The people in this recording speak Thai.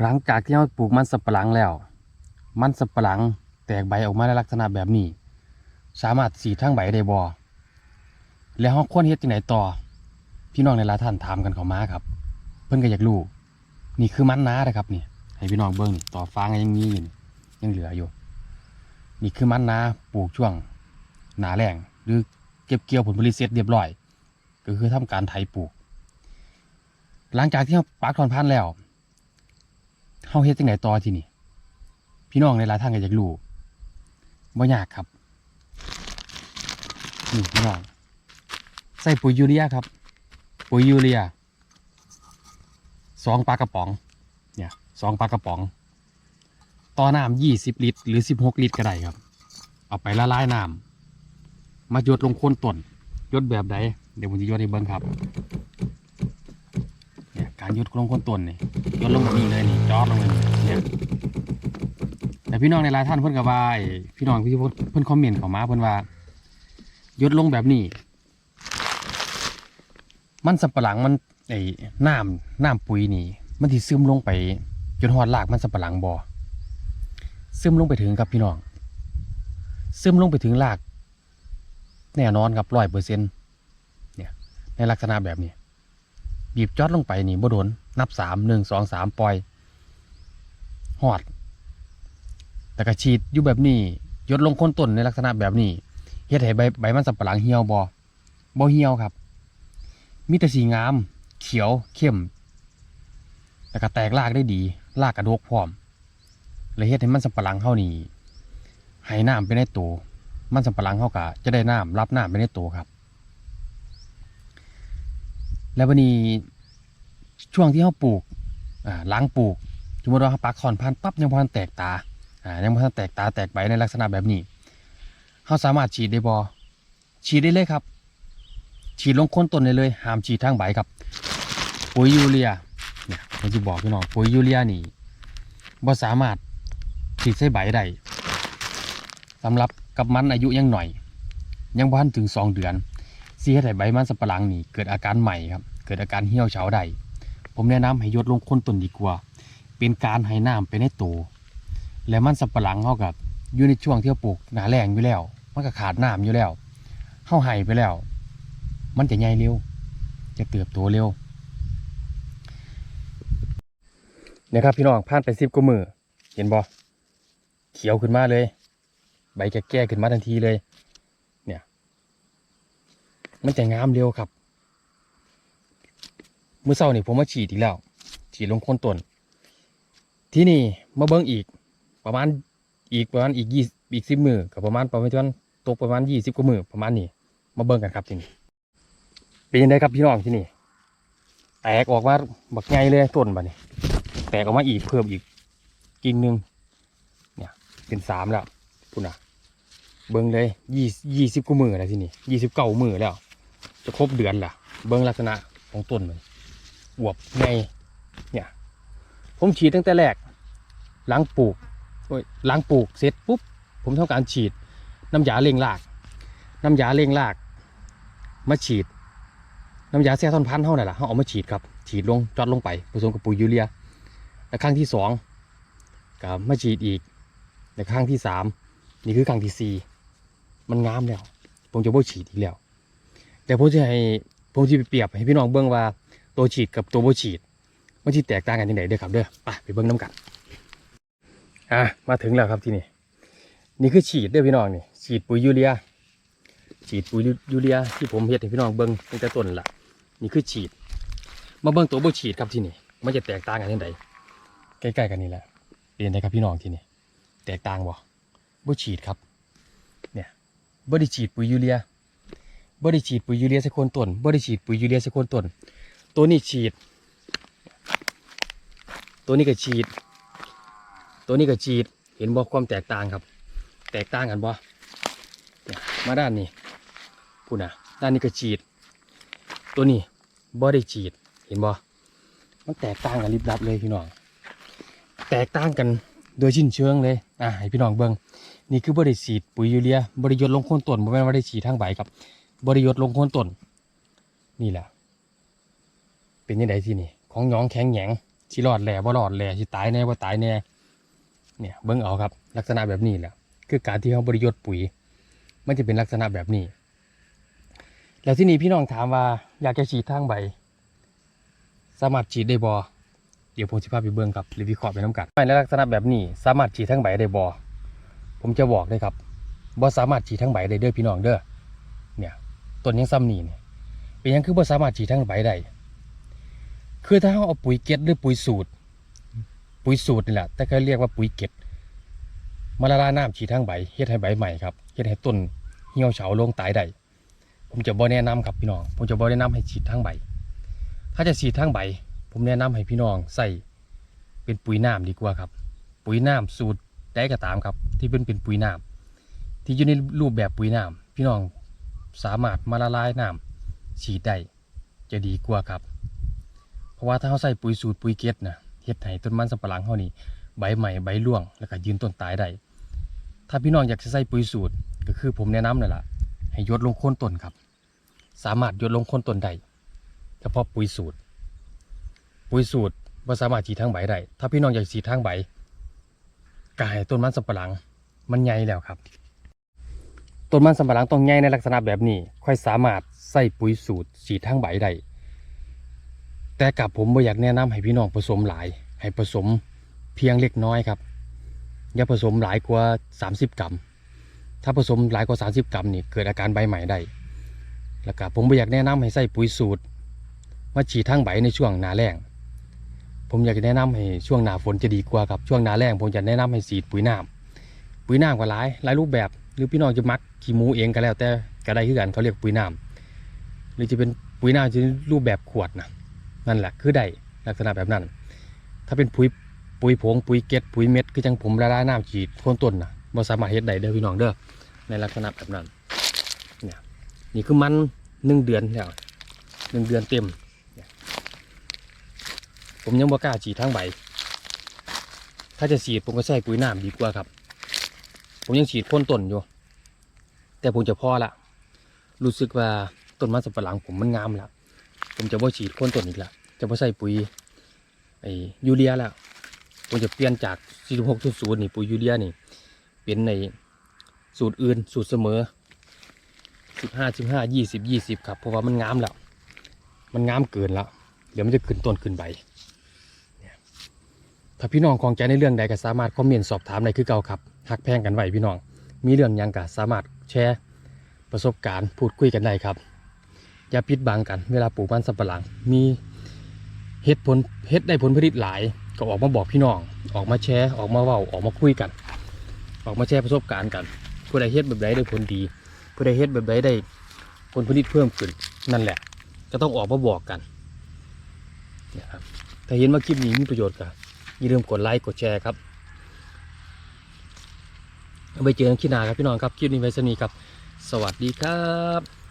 หลังจากที่เราปลูกมันสับปะหลังแล้ว มันสับปะหลังแตกใบออกมาในลักษณะแบบนี้ สามารถสีทั้งใบได้บ่แล้วเราควรเฮ็ดจังไดต่อ พี่น้องในลาท่านถามกันเขามาครับ เพิ่นก็อยากรู้นี่คือมันนานะครับนี่ให้พี่น้องเบิ่งนี่ต่อฟางยังมีอยู่ยังเหลืออยู่ นี่คือมันนาปลูกช่วงหนาแรงหรือเก็บเกี่ยวผลผลิตเสร็จเรียบร้อย ก็คือทำการไถปลูก หลังจากที่เราปักถอนพันธุ์แล้ว เฮาเฮ็ดจังไดต่อที่นี่ พี่น้องในหลายท่านก็อยากรู้บ่ยากครับนี่พี่น้องใส่ปุ๋ยยูเรียครับ ปุ๋ยยูเรียสองปลากระป๋อง เนี่ยสองปลากระป๋อง ต่อน้ำยี่สิบลิตร หรือสิบหกลิตรก็ได้ครับ เอาไปละลายน้ำมาหยดลงโคนต้นหยดแบบใดเดี๋ยวผมจะหยดให้เบิ้งครับ การยดลงคนต้นนี่ยดลงแบบนี้เลยนี่จอดลงเลยเนี่ยแต่พี่น้องในหลายท่านเพิ่นกับว่าไอ้พี่น้องที่เพิ่นเพิ่นคอมเมนต์เข้ามาเพิ่นว่ายดลงแบบนี้ มันสับปะหลังมันไอ้น้ำน้ำปุ๋ยนี่ มันที่ซึมลงไป จนหอดรากมันสับปะหลังบ่อซึมลงไปถึงครับพี่น้อง ซึมลงไปถึงราก แน่นอนครับร้อยเปอร์เซ็นเนี่ย ในลักษณะแบบนี้ บีบจอดลงไปนี่บ่โดนนับสามหนึ่งสองสามปล่อยหอด แต่ก็ฉีดอยู่แบบนี้ยดลงคนต้นในลักษณะแบบนี้เฮ็ดให้ใบใบมันสับปะหลังเหี่ยวบ่บ่เหี่ยวครับ มีแต่สีงาม เขียวเข้มแล้วก็แตกรากได้ดีรากกระดกพร้อมเลยเฮ็ดให้มันสับปะหลังเฮานี่ให้น้ำไปในตัวมันสับปะหลังเฮาก็จะได้น้ำรับน้ำไปในตัวครับ แล้ววันนี้ช่วงที่เขาปลูกล้างปลูกสมมติเขาปักคอนพันธุ์ปั๊บยังพันแตกตาอ่ายังพันแตกตาแตกใบในลักษณะแบบนี้เขาสามารถฉีดได้บอฉีดได้เลยครับ ฉีดลงโคนต้นได้เลยห้ามฉีดทางใบครับปุ๋ยยูเรียเนี่ยผมจะบอกพี่น้องปุ๋ยยูเรียนี่บ่สามารถฉีดใส่ใบได้สำหรับกับมันอายุยังหน่อย ยังบ่ทันถึงสองเดือน สีเฮ็ดให้ใบมันสับปะหลังนี่เกิดอาการใหม่ครับ เกิดอาการเหี่ยวเฉาได้ ผมแนะนำให้ยดลงค้นต้นดีกว่า เป็นการให้น้ำไปในตัวและมันสับปะหลังเขากับอยู่ในช่วงที่เขาปลูกหนาแรงอยู่แล้ว มันก็ขาดน้ำอยู่แล้วเขาให้ไปแล้ว มันจะใหญ่เร็ว จะเติบโตเร็วเนี่ยครับพี่น้องผ่านไปสิบกว่ามือเห็นบ่เขียวขึ้นมาเลย ใบแก่ๆขึ้นมาทันทีเลย มันจะงามเร็วครับเมื่อเช้านี่ผมมาฉีดอีกแล้วฉีดลงคนต้น ที่นี่มาเบิ้งอีกประมาณอีกประมาณอีกยี่อีกสิบมือกับประมาณประมาณตกประมาณยี่สิบกว่ามือประมาณนี้มาเบิ้งกันครับที่นี่เป็นยังไงครับพี่น้องที่นี่แตกออกมาบักไงเลยต้นบัดนี้ แตกออกมาอีกเพิ่มอีกกิ่งหนึ่งเนี่ยเป็นสามแล้วพุ่นนะเบิ้งเลยยี่ยี่สิบกว่ามือแล้วที่นี่ยี่สิบเก้ามือแล้ว จะครบเดือนล่ะ เบิ้งลักษณะของต้นมันอวบไงเนี่ย ผมฉีดตั้งแต่แรก หลังปลูกโอ้ยหลังปลูกเสร็จปุ๊บ ผมทำการฉีด น้ำยาเร่งราก น้ำยาเร่งราก มาฉีด น้ำยาแซ่ท่อนพันธุ์เท่านั่นแหละเขาเอามาฉีดครับ ฉีดลงจอดลงไปผสมกับปุ๋ยยูเรียและครั้งที่สองก็มาฉีดอีกในครั้งที่สามนี่คือครั้งที่สี่มันงามแล้ว ผมจะบ่ฉีดอีกแล้ว แต่ผมจะให้ผมจะไปเปรียบให้พี่น้องเบิ่งว่าตัวฉีดกับตัวโบฉีดมันจะแตกต่างกันยังไงเด้อครับเด้อไปไปเบิ่งน้ำกันอะมาถึงแล้วครับที่นี่นี่คือฉีดเด้อพี่น้องนี่ฉีดปุ๋ยยูเรีย ฉีดปุ๋ยยูเรียที่ผมเฮ็ดให้พี่น้องเบิ่งตั้งแต่ต้นละนี่คือฉีด มาเบิ่งตัวโบฉีดครับที่นี่มันจะแตกต่างกันยังไงใกล้ๆกันนี่แหละเป็นยังไงครับพี่น้องที่นี่แตกต่างบ่บ่ฉีดครับเนี่ยบ่ได้ฉีดปุ๋ยยูเรีย บ่ได้ฉีดปุ๋ยยูเรียใส่โคนต้นบ่ได้ฉีดปุ๋ยยูเรียใส่โคนต้น ตัวนี้ฉีด ตัวนี้ก็ฉีด ตัวนี้ก็ฉีด เห็นบ่ความแตกต่างครับ แตกต่างกันบ่มาด้านนี้พูดนะด้านนี้ก็ฉีด ตัวนี้บ่ได้ฉีด เห็นบ่มันแตกต่างกันลิบลับเลยพี่น้อง แตกต่างกันโดยชิ้นเชิงเลย อะให้พี่น้องเบิ่งนี่คือบ่ได้ฉีดปุ๋ยยูเรียบ่ได้หยดลงโคนต้นบ่แม่นว่าได้ฉีดทางใบครับ บริยศลงโคนต้น นี่แหละ เป็นยังไงที่นี่ ของหยองแข็งแหยงสิรอดแหล่บ่รอดแหล่สิตายแน่บ่ตายแน่เนี่ยเบิ่งเอาครับ ลักษณะแบบนี้แหละคือการที่เขาบริยศปุ๋ย มันจะเป็นลักษณะแบบนี้ แล้วที่นี่พี่น้องถามว่าอยากจะฉีดทางใบ สามารถฉีดได้บ่เดี๋ยวผมจะพาไปเบิ่งครับหรือวิเคราะห์ไปน้ำกันในลักษณะแบบนี้สามารถฉีดทางใบได้บ่ผมจะบอกเลยครับบ่สามารถฉีดทางใบได้เด้อพี่น้องเด้อ ต้นยังซ้ำนี่เนี่ยเป็นยังคือบ่สามารถฉีดทางใบได้คือถ้าเราเอาปุ๋ยเก็ดหรือปุ๋ยสูตร ปุ๋ยสูตรนี่แหละแต่เขาเรียกว่าปุ๋ยเก็ดมาละลายน้ำฉีดทางใบเฮ็ดให้ใบใหม่ครับเฮ็ดให้ต้นเหี่ยวเฉาลงตายได้ผมจะบ่แนะนำครับพี่น้องผมจะบ่แนะนำให้ฉีดทางใบ ถ้าจะฉีดทางใบ ผมแนะนำให้พี่น้องใส่เป็นปุ๋ยน้ำดีกว่าครับ ปุ๋ยน้ำสูตรได้ก็ตามครับ ที่เป็นเป็นปุ๋ยน้ำที่อยู่ในรูปแบบปุ๋ยน้ำพี่น้อง สามารถมาละลายน้ำฉีดได้จะดีกว่าครับ เพราะว่าถ้าเขาใส่ปุ๋ยสูตรปุ๋ยเก็ดนะเฮ็ดให้ต้นมันสำปะหลังเขานี่ใบใหม่ใบร่วง แล้วก็ยืนต้นตายได้ ถ้าพี่น้องอยากจะใส่ปุ๋ยสูตรก็คือผมแนะนำนั่นแหละให้ยดลงโคนต้นครับ สามารถยดลงโคนต้นได้เฉพาะปุ๋ยสูตร ปุ๋ยสูตรบ่าสามารถฉีดทางใบได้ ถ้าพี่น้องอยากฉีดทางใบกายต้นมันสำปะหลัง มันใหญ่แล้วครับ ต้นมันสำปะหลังต้องใหญ่ในลักษณะแบบนี้ ค่อยสามารถใส่ปุ๋ยสูตรฉีดทางใบได้แต่กับผมบ่อยากแนะนำให้พี่น้องผสมหลาย ให้ผสมเพียงเล็กน้อยครับ อย่าผสมหลายกว่า 30 กรัม ถ้าผสมหลายกว่า 30 กรัมนี่เกิดอาการใบใหม่ได้ แล้วก็ผมบ่อยากแนะนำให้ใส่ปุ๋ยสูตรมาฉีดทางใบในช่วงหนาแล้งผมอยากแนะนำให้ช่วงหนาฝนจะดีกว่าครับช่วงหนาแล้งผมจะแนะนำให้ฉีดปุ๋ยน้ำปุ๋ยน้ำก็หลายหลายรูปแบบ หรือพี่น้องจะมักขี้หมูเองก็แล้ว แต่ก็ได้คือกันเขาเรียกปุ๋ยน้ำหรือจะเป็นปุ๋ยน้ำจะรูปแบบขวดนะนั่นแหละคือได้ลักษณะแบบนั้น ถ้าเป็นปุ๋ยปุ๋ยผงปุ๋ยเก็ดปุ๋ยเม็ดคือจังผมละลายน้ำฉีดโคนต้นนะบ่สามารถเฮ็ดได้เด้อพี่น้องเด้อในลักษณะแบบนั้นเนี่ยนี่คือมันหนึ่งเดือนแล้วหนึ่งเดือนเต็ม ผมยังบ่กล้าฉีดทางใบ ถ้าจะฉีดผมก็ใส่ปุ๋ยน้ำดีกว่าครับ ผมยังฉีดพ่นต้นอยู่ แต่ผมจะพอละรู้สึกว่าต้นมันสำปะหลังผมมันงามละผมจะบ่ฉีดพ่นต้นอีกละจะบ่ใส่ปุ๋ยไอ้ยูเรียแล้วผมจะเปลี่ยนจาก46สูตรนี่ปุ๋ยยูเรียนี่ เป็นในสูตรอื่นสูตรเสมอ 15 15 20 20 ครับ เพราะว่ามันงามแล้วมันงามเกินแล้วเดี๋ยวมันจะขึ้นต้นขึ้นใบถ้าพี่น้องของใจในเรื่องใดก็สามารถคอมเมนต์สอบถามได้คือเก่าครับ หักแพงกันไว้พี่น้อง มีเรื่องยังก็สามารถแชร์ประสบการณ์พูดคุยกันได้ครับ อย่าปิดบังกันเวลาปลูกมันสำปะหลัง มีเฮ็ดผลเฮ็ดได้ผลผลิตหลาย ก็ออกมาบอกพี่น้อง ออกมาแชร์ออกมาเว้าออกมาคุยกัน ออกมาแชร์ประสบการณ์กันผู้ใดเฮ็ดแบบใดได้ผลดีผู้ใดเฮ็ดแบบใดได้ผลผลิตเพิ่มขึ้นนั่นแหละ ก็ต้องออกมาบอกกันนะครับถ้าเห็นว่าคลิปนี้มีประโยชน์ก็อย่าลืมกดไลค์กดแชร์ครับ ไปเจอกันที่หน้าครับพี่น้องครับคลิปนี้ไว้สนีครับ สวัสดีครับ